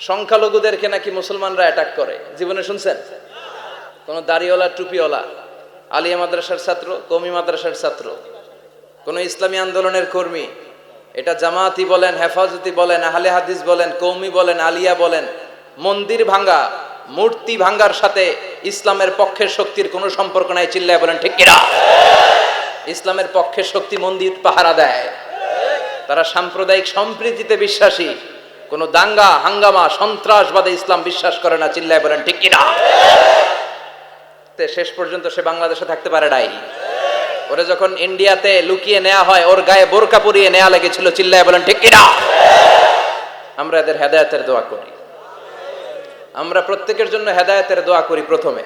সংখ্যালঘুদেরকে নাকি মুসলমানরা অ্যাটাক করে। জীবনে শুনছেন? কোন দাড়িওয়ালা, টুপিওয়ালা, আলিয়া মাদ্রাসার ছাত্র, কমি মাদ্রাসার ছাত্র, কোন ইসলামী আন্দোলনের কর্মী, এটা জামাতি বলেন, হেফাজতি বলেন, আহলে হাদিস বলেন, কৌমি বলেন, আলিয়া বলেন, মন্দির ভাঙ্গা, মূর্তি ভাঙ্গার সাথে ইসলামের পক্ষের শক্তির কোনো সম্পর্ক নাই, চিল্লায় বলেন, ঠিক কিনা? ইসলামের পক্ষের শক্তি মন্দির পাহারা দেয়। তারা সাম্প্রদায়িক সম্প্রীতিতে বিশ্বাসী। কোনো দাঙ্গা, হাঙ্গামা, সন্ত্রাসবাদে ইসলাম বিশ্বাস করে না, চিল্লায় বলেন, ঠিক কিনা? শেষ পর্যন্ত সে বাংলাদেশে থাকতে পারে নাই। ওরে যখন ইন্ডিয়াতে লুকিয়ে নেওয়া হয়, ওর গায়ে বোরকা পরিয়ে নেওয়া লেগেছিল, চিল্লায় বলেন, ঠিক কিনা? আমরা এদের হেদায়তের দোয়া করি। আমরা প্রত্যেকের জন্য হেদায়তের দোয়া করি প্রথমে।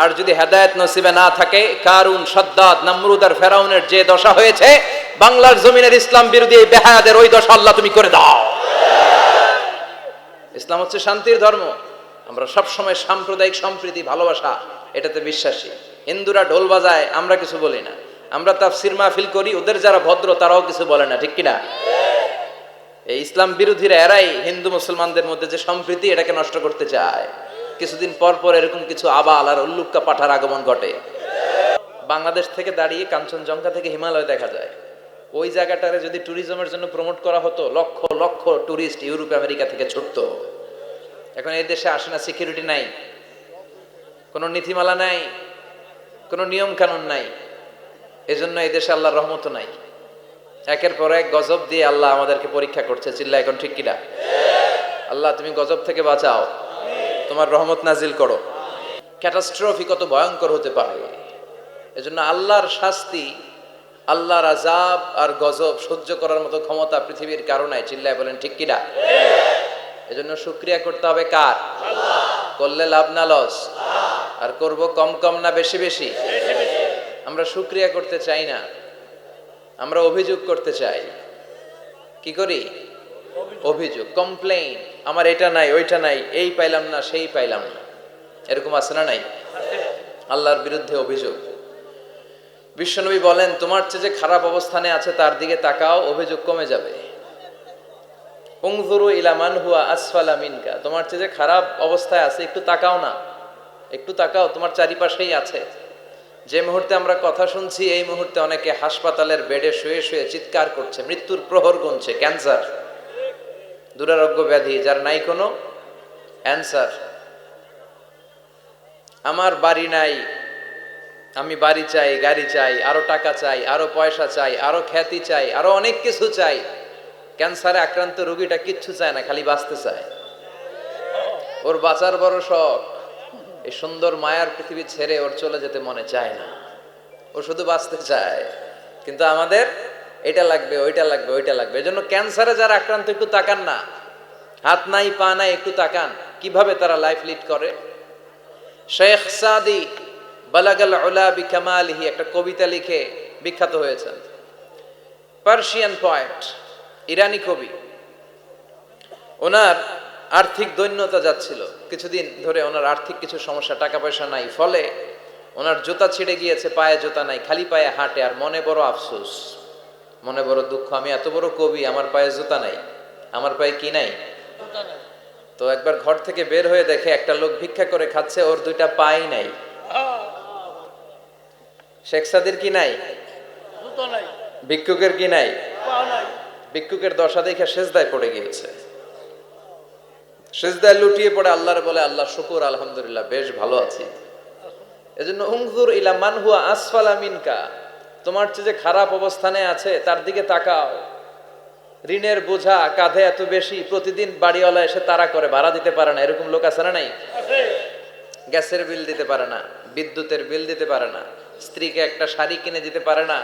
আর যদি হেদায়েত নসিবে না থাকে, কারুন, সদ্দাদ, নমরুদ আর ফেরাউনের যে দশা হয়েছে, বাংলার জমিনের ইসলাম বিরোধী এই বেহায়াদের ওই দশা আল্লাহ তুমি করে দাও। ইসলাম হচ্ছে শান্তির ধর্ম। আমরা সব সময় সাম্প্রদায়িক সম্প্রীতি, ভালোবাসা, এটাতে বিশ্বাসী। হিন্দুরা ঢোল বাজায়, আমরা কিছু বলি না। আমরা তাফসির মাহফিল করি, ওদের যারা ভদ্র, তারাও কিছু বলে না, ঠিক কিনা? এই ইসলাম বিরোধীরা এরাই হিন্দু মুসলমানদের মধ্যে যে সম্প্রীতি, এটাকে নষ্ট করতে চায়। কিছুদিন পর পর এরকম কিছু আবাল আর উল্লুক্কা পাঠার আগমন ঘটে। বাংলাদেশ থেকে দাঁড়িয়ে কাঞ্চনজঙ্ঘা থেকে হিমালয় দেখা যায়। ওই জায়গাটারে যদি ট্যুরিজমের জন্য প্রমোট করা হতো, lakh lakh tourist Europe, America থেকে ছুটতো। এখন এই দেশে আসে না সিকিউরিটি নাই, কোনো নীতিমালা নাই, কোনো নিয়ম কানুন নাই, এজন্য এই দেশে আল্লাহর রহমত নাই। একের পর এক গজব দিয়ে আল্লাহ আমাদেরকে পরীক্ষা করছে চিল্লা এখন ঠিক কিনা? আল্লাহ, তুমি গজব থেকে বাঁচাও। তোমার রহমত নাজিল করো। ক্যাটাস্ট্রফি কত ভয়ঙ্কর হতে পারে। এজন্য আল্লাহর শাস্তি আল্লাহর আজাব আর গজব সহ্য করার মতো ক্ষমতা পৃথিবীর কারণে চিল্লায় বলেন ঠিক কিনা এজন্য শুক্রিয়া করতে হবে কার? করলে লাভ না লস? আর করব কম কম না বেশি বেশি? আমরা শুক্রিয়া করতে চাই না। আমরা অভিযোগ করতে চাই। কি করি? অভিযোগ। কমপ্লেইন আমার এটা নাই ওইটা নাই এই পাইলাম না সেই পাইলাম না। এরকম আছে না নাই? আল্লাহর বিরুদ্ধে অভিযোগ। বিশ্বনবী বলেন, তোমার চেয়ে যে খারাপ অবস্থানে আছে, তার দিকে তাকাও, অভিযোগ কমে যাবে। আসফালা মিনকা। তোমার চেয়ে যে খারাপ অবস্থায় আছে, একটু তাকাও না। একটু তাকাও, তোমার চারিপাশেই আছে। যে মুহূর্তে আমরা কথা শুনছি, এই মুহূর্তে অনেকে হাসপাতালের বেডে শুয়ে শুয়ে চিৎকার করছে, মৃত্যুর প্রহর গুনছে, ক্যান্সার, দুরারোগ্য ব্যাধি, যার নাই কোনো অ্যান্সার। আমার বাড়ি নাই আমি বাড়ি চাই, গাড়ি চাই, আরও টাকা চাই, আরও পয়সা চাই, আরও খ্যাতি চাই, আরও অনেক কিছু চাই। ক্যান্সারে আক্রান্ত রোগীটা কিচ্ছু চায় না, খালি বাঁচতে চায়। ওর বাঁচার বড় শখ। এই সুন্দর মায়ার পৃথিবী ছেড়ে ওর চলে যেতে মনে চায় না। ও শুধু বাঁচতে চায়। কিন্তু আমাদের এটা লাগবে, ওইটা লাগবে ওইটা লাগবে। এজন্য ক্যান্সারে যারা আক্রান্ত, একটু তাকান না। হাত নাই, পা নাই, একটু তাকান। কীভাবে তারা লাইফ লিড করে? শেখ সাদি বালাগাল বিকামালিহি একটা কবিতা লিখে বিখ্যাত হয়েছেন। পার্সিয়ান পয়েট ইরানি কবি। ওনার আর্থিক দৈন্যতা যাচ্ছিল। কিছুদিন ধরে ওনার আর্থিক কিছু সমস্যা টাকা পয়সা নাই। ফলে ওনার জুতা ছিঁড়ে গিয়েছে পায়ে জুতা নাই খালি পায়ে হাঁটে আর মনে বড় আফসোস। মনে বড় দুঃখ আমি এত বড় কবি আমার পায়ে জুতা নাই। আমার পায়ে কি নাই। তো একবার ঘর থেকে বের হয়ে দেখে একটা লোক ভিক্ষা করে খাচ্ছে ওর দুইটা পাই নাই। শেখ সাদির কি নাই? ভিক্ষুকের কি নাই? ভিক্ষুকের দশা দেখে সেজদায় পড়ে গিয়েছে। সেজদায় লুটিয়ে পড়ে আল্লাহর বলে আল্লাহ শুকুর আলহামদুলিল্লাহ বেশ ভালো আছি। এজন্য উংজুর ইলা মান হুয়া আসফালা মিনকা তোমার চেয়ে যে খারাপ অবস্থানে আছে তার দিকে তাকাও। ঋণের বোঝা কাঁধে এত বেশি প্রতিদিন বাড়িওয়ালা এসে তারা করে ভাড়া দিতে পারে না। এরকম লোক আছে না নাই? গ্যাসের বিল দিতে পারে না বিদ্যুতের বিল দিতে পারে না। স্ত্রীকে একটা শাড়ি কিনে দিতে পারে না,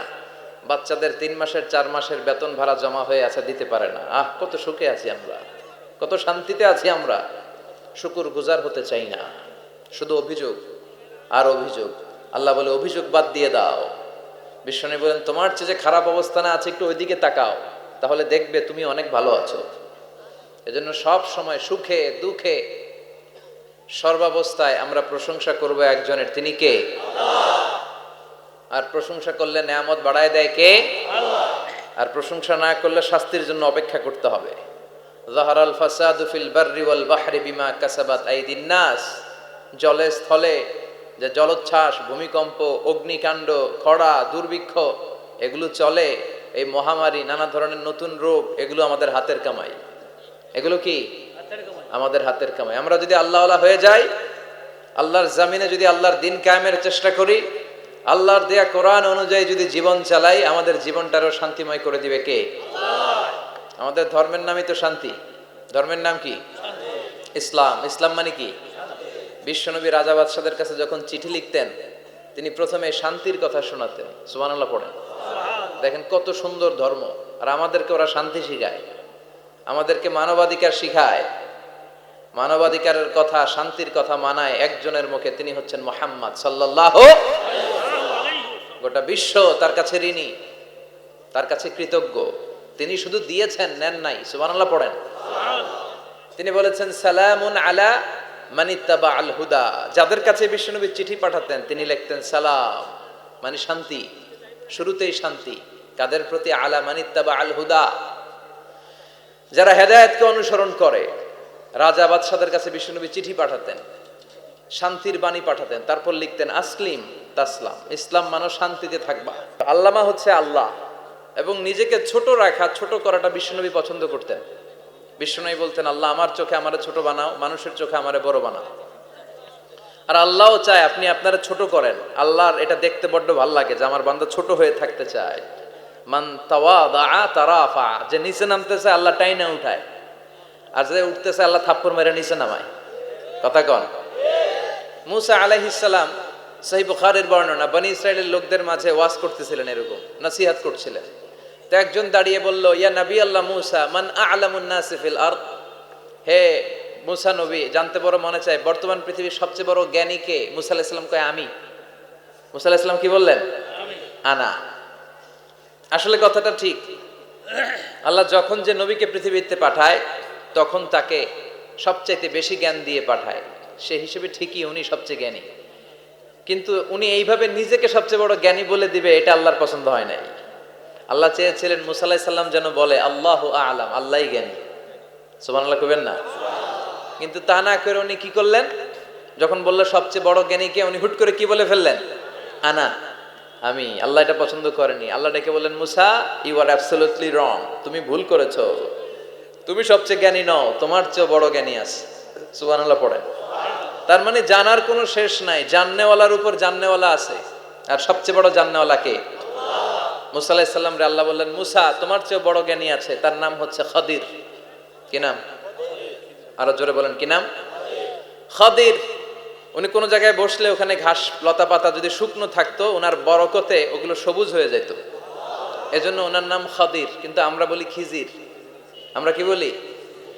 বাচ্চাদের তিন মাসের, চার মাসের বেতন ভাড়া জমা হয়ে আছে, দিতে পারে না। আহ, কত সুখে আছি আমরা, কত শান্তিতে আছি আমরা। শুকুর গুজার হতে চাই না, শুধু অভিযোগ আর অভিযোগ। আল্লাহ বলে, অভিযোগ বাদ দিয়ে দাও। বিশ্বনী বলেন, তোমার চেয়ে যে খারাপ অবস্থানে আছে, একটু ওইদিকে তাকাও। তাহলে দেখবে তুমি অনেক ভালো আছো। এজন্য সব সময় সুখে, দুঃখে সর্বাবস্থায় আমরা প্রশংসা করব একজনের। তিনি কে? আর প্রশংসা করলে নেয়ামত বাড়ায় দেয় কে? আর প্রশংসা না করলে শাস্তির জন্য অপেক্ষা করতে হবে। জাহারাল ফাসাদু ফিল বাররি ওয়াল বাহরি বিমা কাসাবাত আইদিন নাস। জলে স্থলে যে জলোচ্ছ্বাস ভূমিকম্প অগ্নিকাণ্ড খরা দুর্ভিক্ষ এগুলো চলে এই মহামারী নানা ধরনের নতুন রোগ এগুলো আমাদের হাতের কামাই। এগুলো কি? আমাদের হাতের কামাই। আমরা যদি আল্লাহওয়ালা হয়ে যাই আল্লাহর জামিনে যদি আল্লাহর দিন কায়েমের চেষ্টা করি আল্লাহর দেয়া কোরআন অনুযায়ী যদি জীবন চালাই, আমাদের জীবনটারও শান্তিময় করে দিবে কে? আমাদের ধর্মের নামই তো শান্তি। ধর্মের নাম কি? ইসলাম। ইসলাম মানে কি? বিশ্বনবী রাজা বাদশাদের কাছে যখন চিঠি লিখতেন, তিনি প্রথমে শান্তির কথা শোনাতেন। সুবহানাল্লাহ পড়েন। দেখেন কত সুন্দর ধর্ম। আর আমাদেরকে ওরা শান্তি শিখায়। আমাদেরকে মানবাধিকার শিখায়। মানবাধিকারের কথা, শান্তির কথা মানায় একজনের মুখে, তিনি হচ্ছেন মোহাম্মদ সাল্লাহ গোটা বিশ্ব তার কাছে ঋণী, তার কাছে কৃতজ্ঞ। তিনি শুধু দিয়েছেন, নেন নাই, সুবহানাল্লাহ পড়েন। তিনি বলেছেন, সালামুন আলা মানিত্তাবা আল হুদা। যাদের কাছে বিশ্বনবী চিঠি পাঠাতেন, তিনি লিখতেন, সালাম। মানে শান্তি, শুরুতেই শান্তি। কাদের প্রতি আলা মানিত্তাবা আল হুদা? যারা হেদায়েতকে অনুসরণ করে, রাজা বাদশাদের কাছে বিশ্বনবী চিঠি পাঠাতেন। শান্তির বাণী পাঠাতেন। তারপর লিখতেন, আসলিম তাসলাম। ইসলাম মানো শান্তিতে থাকবা। আল্লামা হচ্ছে আল্লাহ এবং নিজেকে ছোট রাখা, ছোট করাটা বিশ্বনবী পছন্দ করতেন। বিশ্বনবী বলতেন, আল্লাহ আমার চোখে আমারে ছোট বানাও, মানুষের চোখে আমারে বড় বানাও। আর আল্লাহও চায়, আপনি আপনারা ছোট করেন। আল্লাহর এটা দেখতে বড্ড ভালো লাগে যে আমার বান্দা ছোট হয়ে থাকতে চায়। মান তারাফা, যে নিচে নামতেছে, আল্লাহ টাইনা উঠায়। আর যে উঠতেছে, আল্লাহ থাপ্পড় মেরে নিচে নামায়। কথা কন। মুসা আলাইহিসাল্লাম সাহি বুখারের বর্ণনা বনি ইসরায়েলের লোকদের মাঝে ওয়াজ করতেছিলেন এরকম নাসিহাত করছিলেন। তো একজন দাঁড়িয়ে বলল ইয়া নবী আল্লাহ মুসা মান আলামুন নাসিফিল আর হে মুসা নবী জানতে বড় মনে চায় বর্তমান পৃথিবীর সবচেয়ে বড় জ্ঞানী কে? মুসা আলাইহিস কয় আমি। মুসা আলাইহিস কি বললেন? আনা। আসলে কথাটা ঠিক। আল্লাহ যখন যে নবীকে পৃথিবীতে পাঠায় তখন তাকে সবচাইতে বেশি জ্ঞান দিয়ে পাঠায়। সে হিসেবে ঠিকই উনি সবচেয়ে জ্ঞানী। কিন্তু উনি এইভাবে নিজেকে সবচেয়ে বড় জ্ঞানী বলে দিবে, এটা আল্লাহর পছন্দ হয় নাই। আল্লাহ চেয়েছিলেন মুসাল্লাহ সাল্লাম যেন বলে, আল্লাহ আলাম আল্লাহ জ্ঞানী। সুবান আল্লাহ কবেন না? কিন্তু তা না করে উনি কি করলেন? যখন বলল, সবচেয়ে বড় জ্ঞানীকে উনি হুট করে কি বলে ফেললেন? আনা, আমি, আল্লাহ এটা পছন্দ করেনি। আল্লাহ ডেকে বললেন, মুসা ইউ আর অ্যাবসলুটলি রং তুমি ভুল করেছ। তুমি সবচেয়ে জ্ঞানী নও, তোমার চেয়ে বড় জ্ঞানী আছে। সুবান আল্লাহ পড়েন। তার মানে জানার কোনো শেষ নাই। জাননেওয়ালার উপর জাননেওয়ালা আছে। আর সবচেয়ে বড় জাননেওয়ালা কে? মুসা আলাহিসাল্লাম রে আল্লাহ বললেন, মুসা, তোমার চেয়ে বড় জ্ঞানী আছে। তার নাম হচ্ছে খদির। কি নাম? আরও জোরে বলেন, কি নাম? খদির। উনি কোনো জায়গায় বসলে ওখানে ঘাস লতা পাতা যদি শুকনো থাকতো, ওনার বরকতে ওগুলো সবুজ হয়ে যেত। এজন্য ওনার নাম খদির। কিন্তু আমরা বলি খিজির। আমরা কি বলি?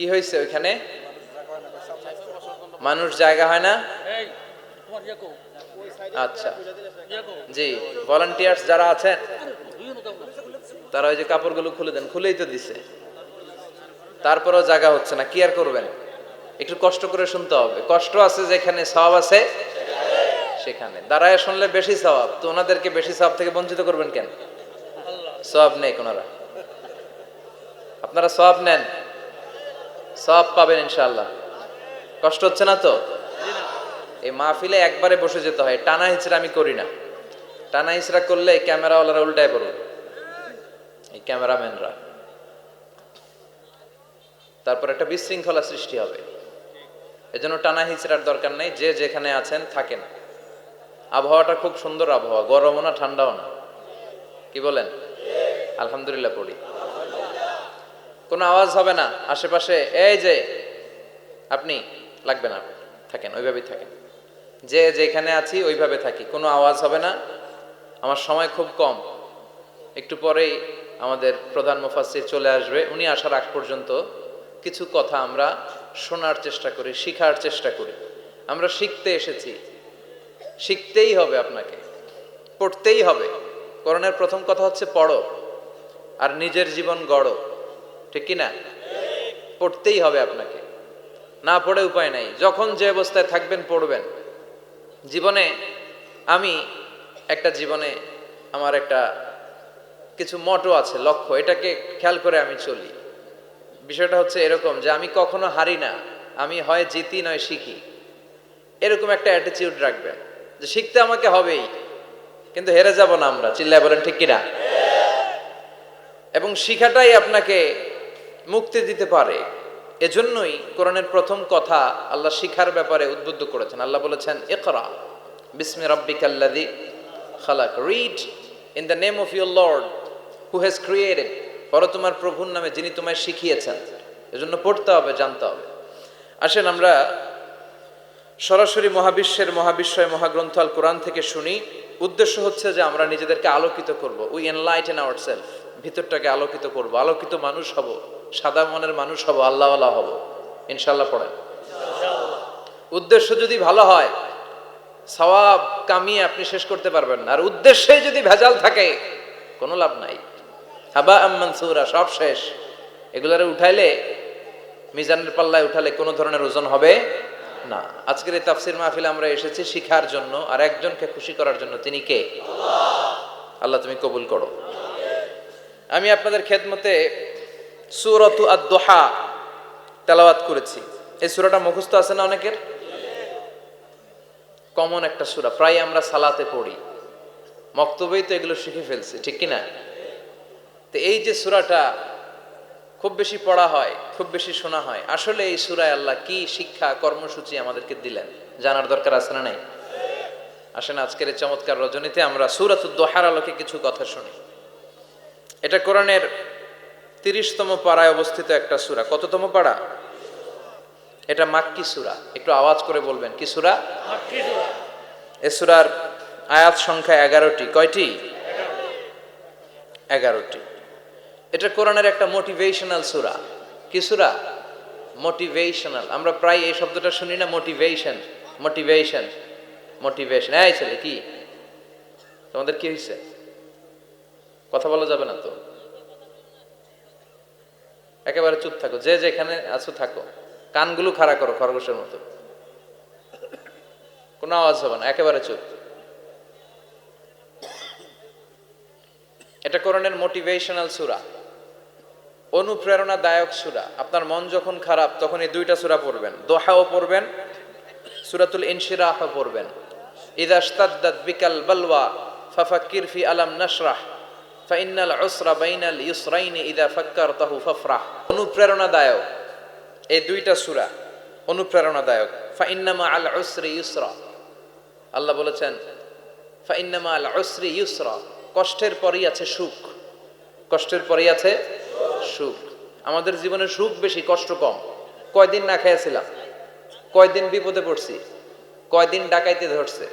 কি হয়েছে ওইখানে? মানুষ জায়গা হয় না? ইয়ে আচ্ছা। ইয়ে জি ভলান্টিয়ার্স যারা আছেন তারা ওই যে কাপড়গুলো খুলে দেন খুলেই তো দিছে। তারপরেও জায়গা হচ্ছে না কি আর করবেন? একটু কষ্ট করে শুনতে হবে। কষ্ট আছে যেখানে সওয়াব আছে সেখানে। দাঁড়ায় শুনলে বেশি সওয়াব তো ওনাদেরকে বেশি সওয়াব থেকে বঞ্চিত করবেন কেন? সওয়াব নেই কোনারা। আপনারা সওয়াব নেন। সওয়াব পাবেন ইনশাল্লাহ কষ্ট হচ্ছে না তো? এই মাহফিলে একবারে বসে যেতে হয়, টানা হিচড়া আমি করি না। টানা হিচড়া করলে ক্যামেরাওয়ালারা উল্টায় পড়বে। এই ক্যামেরাম্যানরা। তারপর একটা বিশৃঙ্খলা সৃষ্টি হবে। এজন্য টানা হিচড়ার দরকার নেই, যে যেখানে আছেন থাকেন। আবহাওয়াটা খুব সুন্দর আবহাওয়া, গরমও না, ঠান্ডাও না। কি বলেন? আলহামদুলিল্লাহ পড়ি। কোনো আওয়াজ হবে না। আশেপাশে, এই যে, আপনি, লাগবে না। থাকেন, ওইভাবেই থাকেন। যে যেখানে আছি, ওইভাবে থাকি। কোনো আওয়াজ হবে না। আমার সময় খুব কম। একটু পরেই আমাদের প্রধান মুফাসসির চলে আসবে। উনি আসার আগ পর্যন্ত কিছু কথা আমরা শোনার চেষ্টা করি, শিখার চেষ্টা করি। আমরা শিখতে এসেছি। শিখতেই হবে আপনাকে। পড়তেই হবে। করণের প্রথম কথা হচ্ছে পড়ো। আর নিজের জীবন গড়ো। ঠিক কি না পড়তেই হবে আপনাকে। না পড়ে উপায় নাই। যখন যে অবস্থায় থাকবেন, পড়বেন। জীবনে আমি একটা জীবনে আমার একটা কিছু মটো আছে, লক্ষ্য। এটাকে খেয়াল করে আমি চলি। বিষয়টা হচ্ছে এরকম যে আমি কখনো হারি না। আমি হয় জিতি, নয় শিখি। এরকম একটা অ্যাটিচিউড রাখবেন যে শিখতে আমাকে হবেই, কিন্তু হেরে যাব না আমরা। চিল্লায় বলেন, ঠিক কিনা? এবং শিখাটাই আপনাকে মুক্তি দিতে পারে। এজন্যই কোরআনের প্রথম কথা আল্লাহ শিখার ব্যাপারে উদ্বুদ্ধ করেছেন। আল্লাহ বলেছেন, ইকরা বিসমি রাব্বিকাল্লাযী খালাক। Read in the name of your lord who has created পর তোমার প্রভুর নামে যিনি তোমায় শিখিয়েছেন। এজন্য পড়তে হবে, জানতে হবে। আসেন আমরা সরাসরি মহাবিশ্বের মহাবিশ্বয় মহাগ্রন্থ আল কোরআন থেকে শুনি। উদ্দেশ্য হচ্ছে যে আমরা নিজেদেরকে আলোকিত করব। উই এনলাইটেন আওয়ার সেলফ ভিতরটাকে আলোকিত করব। আলোকিত মানুষ হব। সাদা মনের মানুষ হব, আল্লাহওয়ালা হব। ইনশাল্লাহ পড়েন। উদ্দেশ্য যদি ভালো হয়, সওয়াব, কামিয়ে আপনি শেষ করতে পারবেন না। আর উদ্দেশ্যে যদি ভেজাল থাকে, কোনো লাভ নাই। হাবা আম্মান সুরা সব শেষ। এগুলারে উঠাইলে, মিজানের পাল্লায় উঠালে কোনো ধরনের ওজন হবে না। আজকের এই তাফসির মাহফিলে আমরা এসেছি শিখার জন্য, আর একজনকে খুশি করার জন্য। তিনি কে? আল্লাহ তুমি কবুল করো। আমি আপনাদের খেদমতে সুরতু আদ-দোহা তেলাওয়াত করেছি। এই সূরাটা মুখস্থ আছে না অনেকের? কমন একটা সূরা, প্রায় আমরা সালাতে পড়ি। মক্তবেই তো এগুলো শিখে ফেলছি, ঠিক কি না তো এই যে সূরাটা খুব বেশি পড়া হয়, খুব বেশি শোনা হয়, আসলে এই সূরায় আল্লাহ কি শিক্ষা, কর্মসূচি আমাদেরকে দিলেন? জানার দরকার আছে না নাই? আসেন আজকের এই চমৎকার রজনীতে আমরা সুরাতুদ দোহার আলোকে কিছু কথা শুনি। এটা কোরআনের তিরিশতম পাড়ায় অবস্থিত একটা সূরা। কততম পাড়া? এটা মাক্কি সুরা। একটু আওয়াজ করে বলবেন কি সূরা? এ সূরার আয়াত সংখ্যা এগারোটি। কয়টি? এগারোটি। এটা কোরআনের একটা মোটিভেশনাল সূরা। কি সূরা? মোটিভেশনাল আমরা প্রায় এই শব্দটা শুনি না মোটিভেশন মোটিভেশন মোটিভেশন এই ছেলে কি? তোমাদের কি হয়েছে কথা বলা যাবে না তো? একেবারে চুপ থাকো, যে যেখানে আছো থাকো। কানগুলো খাড়া করো খরগোশের মতো। কোনো আওয়াজ হবে না, একেবারে চুপ। এটা কোরআনের মোটিভেশনাল সূরা। অনুপ্রেরণাদায়ক সূরা। আপনার মন যখন খারাপ, তখন এই দুইটা সূরা পড়বেন। দোহাও পড়বেন, সূরাতুল ইনশিরাহ পড়বেন। ইদা বিকাল বালওয়া ফাফাক্কির ফি আলাম নাশরাহ। ফাইন্নাল উসরা বাইনাল ইউসরাইনি ইদা ফাক্কারতাহু ফাফরাহ। অনুপ্রেরণাদায়ক। এই দুইটা সূরা অনুপ্রেরণাদায়ক। ফাইন্নামা আল উসরি ইউসরা আল্লাহ বলেছেন, ফাইন্নামা আল উসরি ইউসরা কষ্টের পরেই আছে সুখ। কষ্টের পরেই আছে সুখ। আমাদের জীবনে সুখ বেশি, কষ্ট কম। কয়দিন না খেয়েছিলাম। কয়দিন বিপদে পড়ছি। কয়দিন ডাকাইতে ধরছে।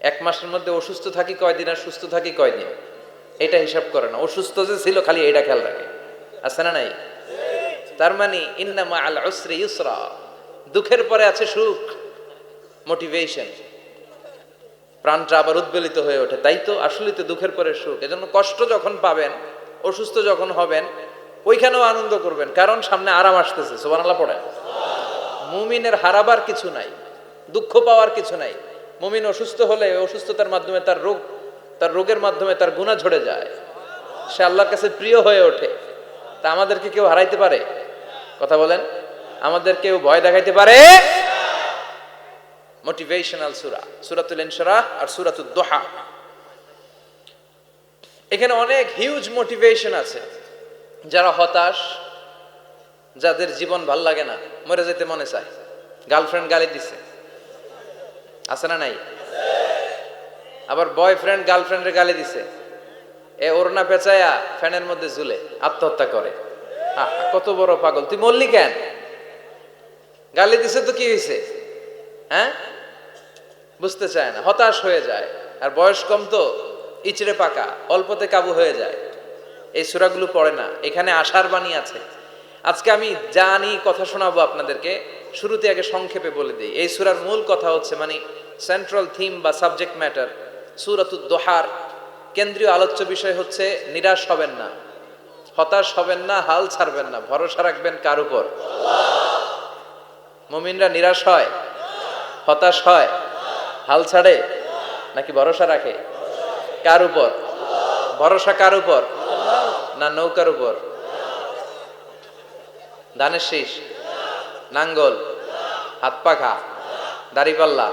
এক মাসের মধ্যে অসুস্থ থাকি কয়দিন আর সুস্থ থাকি কয়দিন? এটা হিসাব করে না। অসুস্থ যে ছিল, খালি এটা খেয়াল রাখে। আছে না নাই? তার মানে ইন্নামা আল উসরি ইউসরা। দুঃখের পরে আছে সুখ মোটিভেশন প্রাণটা আবার উদ্বেলিত হয়ে ওঠে। তাই তো আসলে তো দুঃখের পরে সুখ। এজন্য কষ্ট যখন পাবেন, অসুস্থ যখন হবেন, ওইখানেও আনন্দ করবেন। কারণ সামনে আরাম আসতেছে সোবানাল্লাহ পড়ে মুমিনের হারাবার কিছু নাই, দুঃখ পাওয়ার কিছু নাই। মুমিন অসুস্থ হলে, অসুস্থতার মাধ্যমে তার রোগ তার রোগের মাধ্যমে তার গুণা ঝরে যায়। সে আল্লাহর কাছে প্রিয় হয়ে ওঠে। তা আমাদেরকে কেউ হারাইতে পারে? কথা বলেন। আমাদের কেউ ভয় দেখাইতে পারে? মোটিভেশনাল সুরা সুরাতুল ইনশরাহ আর সুরাতুল দোহা এখানে অনেক হিউজ মোটিভেশন আছে। যারা হতাশ, যাদের জীবন ভালো লাগে না, মরে যেতে মনে চায়। গার্লফ্রেন্ড গালি দিছে। আছে না নাই? আবার বয়ফ্রেন্ড গার্লফ্রেন্ডের গালি দিছে। এ ওরনা পেঁচায়া ফ্যানের মধ্যে ঝুলে আত্মহত্যা করে। কত বড় পাগল। তুই মরলি কেন? গালি দিছে তো কি হয়েছে হ্যাঁ? বুঝতে চায় না, হতাশ হয়ে যায়। আর বয়স কম তো, ইচড়ে পাকা, অল্পতে কাবু হয়ে যায়। এই সুরাগুলো পড়ে না, এখানে আশার বাণী আছে। আজকে আমি জানি, কথা শোনাবো আপনাদেরকে। শুরুতে আগে সংক্ষেপে বলে দিই। এই সুরার মূল কথা হচ্ছে মানে সেন্ট্রাল থিম বা সাবজেক্ট ম্যাটার সুরাতুদ দোহার। কেন্দ্রীয় আলোচ্য বিষয় হচ্ছে, নিরাশ হবেন না। হতাশ হবেন না, হাল ছাড়বেন না। ভরসা রাখবেন কার উপর? মমিনরা নিরাশ হয়? হতাশ হয়? হাল ছাড়ে? নাকি ভরসা রাখে? কার উপর? ভরসা কার উপর? না নৌকার উপর? ধানের শীষ? নাঙ্গল? হাত পাখা? দাড়িপাল্লা?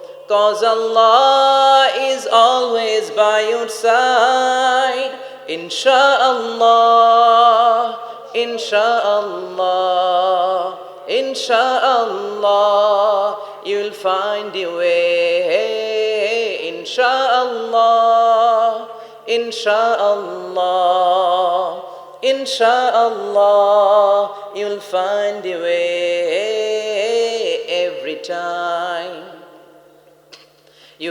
Cause Allah is always by your side. Insha'Allah, Insha'Allah, Insha'Allah, you'll find your way. Insha'Allah, Insha'Allah, Insha'Allah, you'll find your way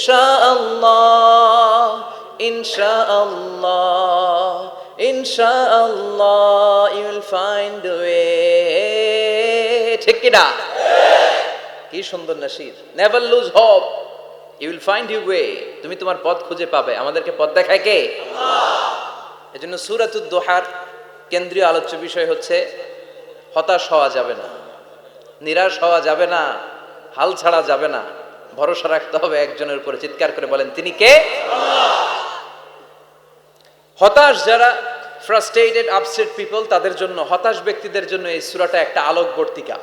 Insha'Allah. Insha'Allah, Insha'Allah, you'll find a way. ঠিক কিনা কি সুন্দর Nasir. Never lose hope you will find you way তুমি তোমার পথ খুঁজে পাবে। আমাদেরকে পথ দেখায় কে? এজন্য সুরাতুদ দোহার কেন্দ্রীয় আলোচ্য বিষয় হচ্ছে হতাশ হওয়া যাবে না নিরাশ হওয়া যাবে না হাল ছাড়া যাবে না। ভরসা রাখতে হবে একজনের উপরে, চিৎকার করে বলেন, তিনি কে? হতাশ যারা ফ্রাস্ট্রেটেড আপসেট পিপল তাদের জন্য, হতাশ ব্যক্তিদের জন্য এই সুরাটা একটা আলোক বর্তিকা,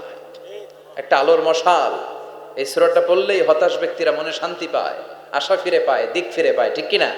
একটা আলোর মশাল। এই সুরাটা পড়লেই হতাশ ব্যক্তিরা মনে শান্তি পায়, আশা ফিরে পায়, দিক ফিরে পায়, ঠিক কিনা?